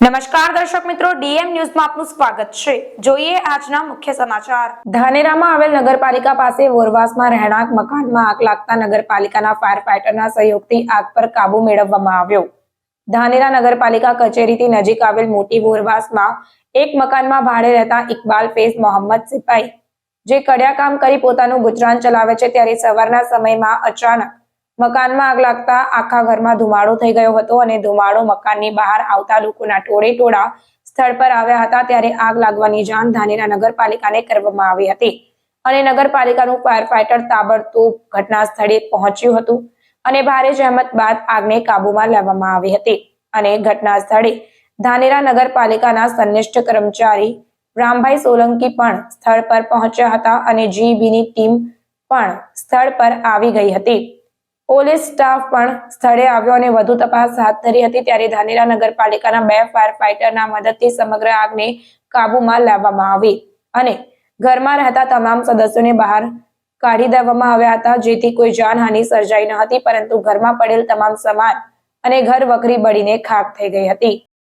નમસ્કાર દર્શક મિત્રો, ડીએમ ન્યૂઝમાં આપનું સ્વાગત છે. જોઈએ આજના મુખ્ય સમાચાર. ધાનેરામાં આવેલ નગરપાલિકા પાસે વોરવાસમાં રહેણાંક મકાનમાં આગ લાગતા નગરપાલિકાના ફાયર ફાઈટરના સહયોગથી આગ પર કાબુ મેળવવામાં આવ્યો. ધાનેરા નગરપાલિકા કચેરીથી નજીક આવેલ મોટી વોરવાસમાં એક મકાનમાં ભાડે રહેતા ઇકબાલ ફેઝ મોહમ્મદ સિપાઈ, જે કડિયા કામ કરી પોતાનું ગુજરાન ચલાવે છે, ત્યારે સવારના સમયમાં અચાનક મકાનમાં આગ લાગતા આખા ઘરમાં ધુમાડો થઈ ગયો હતો અને ધુમાડો મકાનની બહાર આવતા લોકોના ટોળે ટોળા સ્થળ પર આવ્યા હતા ત્યારે આગ લાગવાની જાણ ધાનેરા નગરપાલિકાને કરવામાં આવી હતી. અને નગરપાલિકાનું ફાયર ફાઈટર તાબડતોબ ઘટના સ્થળે પહોંચ્યું હતું અને ભારે જહેમત બાદ આગને કાબૂમાં લેવામાં આવી હતી. અને ઘટના સ્થળે ધાનેરા નગરપાલિકાના સંનિષ્ઠ કર્મચારી રામભાઈ સોલંકી પણ સ્થળ પર પહોંચ્યા હતા અને જીબીની ટીમ પણ સ્થળ પર આવી ગઈ હતી. પોલીસ સ્ટાફ પણ સ્થળે આવ્યો અને વધુ તપાસ હાથ ધરી હતી. ત્યારે ધાનેરા નગરપાલિકાના બે ફાયર ફાઈટરના મદદથી સમગ્ર આગને કાબૂમાં લાવવામાં આવી અને ઘરમાં રહેતા તમામ સદસ્યોને બહાર કાઢી દેવામાં આવ્યા હતા. જેથી કોઈ જાનહાનિ સર્જાઈ ન હતી, પરંતુ ઘરમાં પડેલ તમામ સામાન અને ઘર વખરી બળીને ખાક થઈ ગઈ હતી.